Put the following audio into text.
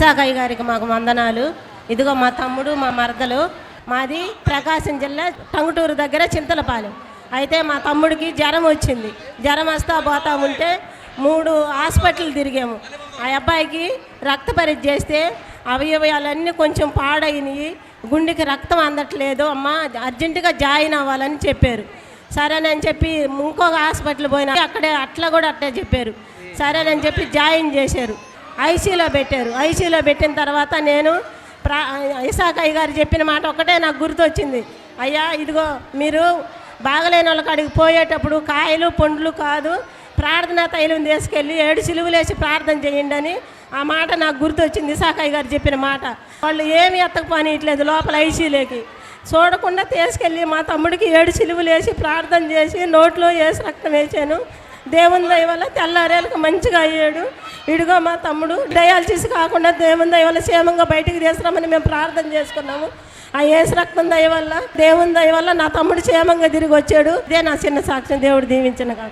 సాకయ్య గారికి మాకు వందనాలు. ఇదిగో మా తమ్ముడు మా మరదలు. మాది ప్రకాశం జిల్లా టంగుటూరు దగ్గర చింతలపాలెం. అయితే మా తమ్ముడికి జ్వరం వచ్చింది. జ్వరం వస్తా పోతా ఉంటే మూడు హాస్పిటల్ తిరిగాము. ఆ అబ్బాయికి రక్త పరీక్ష చేస్తే అవయవాలన్నీ కొంచెం పాడైనవి గుండెకి రక్తం అందట్లేదు. అమ్మ అర్జెంటుగా జాయిన్ అవ్వాలని చెప్పారు. సరేనని చెప్పి ఇంకొక హాస్పిటల్ పోయినా అక్కడే అట్లా కూడా అట్టే చెప్పారు. సరేనని చెప్పి జాయిన్ చేశారు. ఐసీలో పెట్టారు. ఐసీలో పెట్టిన తర్వాత నేను ప్రా ఇసాకయ్య గారు చెప్పిన మాట ఒకటే నాకు గుర్తొచ్చింది. అయ్యా ఇదిగో మీరు బాగలేని వాళ్ళ కాడికి పోయేటప్పుడు కాయలు పండ్లు కాదు ప్రార్థనా తైలం తీసుకెళ్ళి ఏడు సిలువులేసి ప్రార్థన చేయండి అని ఆ మాట నాకు గుర్తొచ్చింది ఇసాకయ్య గారు చెప్పిన మాట. వాళ్ళు ఏమి ఎత్తకపోనియట్లేదు లోపల ఐసీలోకి. చూడకుండా తీసుకెళ్ళి మా తమ్ముడికి ఏడు సిలువులు వేసి ప్రార్థన చేసి నోట్లో వేసి రక్తం వేసాను. దేవుని దయ వల్ల తెల్లారేళ్ళకి మంచిగా అయ్యాడు. ఇడుగో మా తమ్ముడు డయాలసిస్ కాకుండా దేవుని దయ వల్ల క్షేమంగా బయటికి తీసుకురామని మేము ప్రార్థన చేసుకున్నాము. ఆ ఏసు రక్తం దయ వల్ల దేవుని దయ వల్ల నా తమ్ముడు క్షేమంగా తిరిగి వచ్చాడు. ఇదే నా చిన్న సాక్ష్యం దేవుడు దీవించిన కాదు